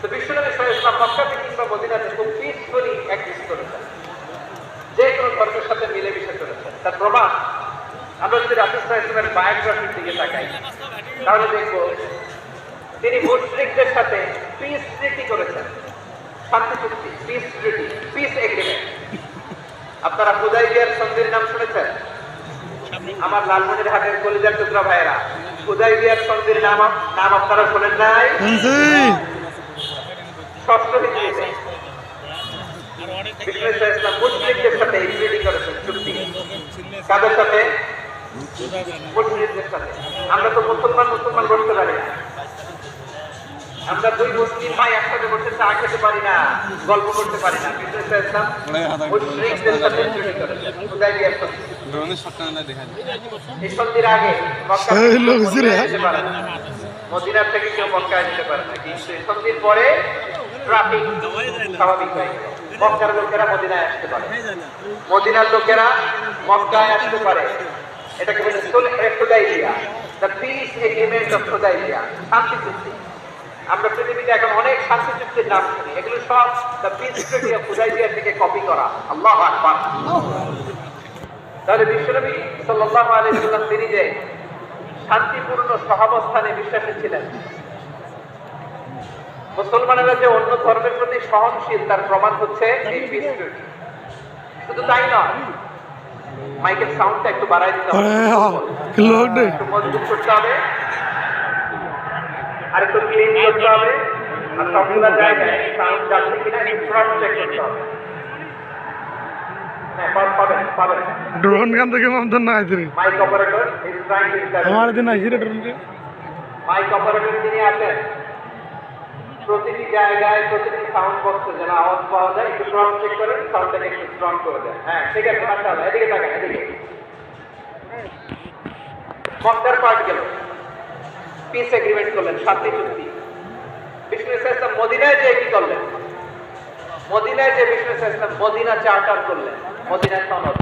তো বিশ্বনবী সাহেব মক্কাতে কিংবা মদিনাতে খুব পিসফুলি অ্যাক্টিভ করেছেন যে কোনো ধর্মের সাথে মিলেমিশে চলেছেন তার প্রমাণ, আমরা যদি রাসুল সাহেব ইসলামের বায়োগ্রাফির দিকে তাকাই, তাহলে দেখব তিনি মুসলিকদের সাথে পিস ট্রিটি করেছেন। শান্তি চুক্তি পিস ট্রিটি পিস এগ্রিমেন্ট আপনারা হুদাইবিয়ার সন্ধির নাম শুনেছেন? আমার লালমনির হাটের কলিজার টুকরা ভাইয়েরা হুদাইবিয়ার সন্ধির নাম নাম আপনারা শোনেন নাই? ষষ্ঠ হিজরিতে বিষ্ণু ইসলাম মুসলিমদের সাথে এই করেছেন চুক্তি কাদের সাথে? মুসলিমদের সাথে। আমরা তো মুসলমান মুসলমান বসতে পারি আমরা দুই মুসলিম ভাই একসাথে বসে চা খেতে পারি না গল্প করতে পারি না। বিষ্ণু ইসলাম মুসলিমদের সাথে ট্রিটি করেছেন এই সন্ধির আগে থেকে কেউ। মদিনার থেকে মক্কায় যেতে পারে না। কিন্তু সন্ধির পরে ট্রাফিক স্বাভাবিক হয়ে গেল। মক্কার লোকেরা মদিনায় আসতে পারে। মদিনার লোকেরা মক্কায় আসতে পারে। এটাকে বলে Hudaibiya the peace agreement of Hudaibiya শান্তি চুক্তি। আমরা পৃথিবীতে এখন অনেক শান্তি চুক্তির নাম শুনি। এগুলো সব the peace treaty of Hudaibiya থেকে কপি করা। আল্লাহু আকবার। তাহলে বিশ্বনবী সাল্লাল্লাহু আলাইহি তিনি যে শান্তিপূর্ণ সহাবস্থানে বিশ্বাসী ছিলেন মুসলমানেরা যে অন্য ধর্মের প্রতি সহনশীল তার প্রমাণ হচ্ছে এই শুধু তাই নয় মাইকের সাউন্ডটা একটু বাড়াই দিতে হবে। মজবুত করতে হবে। আর একটু ক্লিন করতে হবে। আর সবগুলা জায়গায় সাউন্ড যাচ্ছে কিনা চেক করতে হবে। রে ড্রোন কে মাইক অপারেটর যিনি আছেন প্রতিটি জায়গায় প্রতিটি সাউন্ড বক্সে যেন আওয়াজ পাওয়া যায়, একটু ক্রস চেক করেন সাউন্ডটাকে একটু স্ট্রং করে দেন। হ্যাঁ ঠিক আছে মাশাআল্লাহ এদিকে তাকান, এদিকে। মক্কার পার্ট গেল। পিস এগ্রিমেন্ট করলেন, শান্তি চুক্তি। বিষ্ণু ইসলাম মদিনায় যে কি করলেন? মদিনায় যে বিষ্ণু ইসলাম মদিনা চার্টার করলেন। মদিনায় সনদ।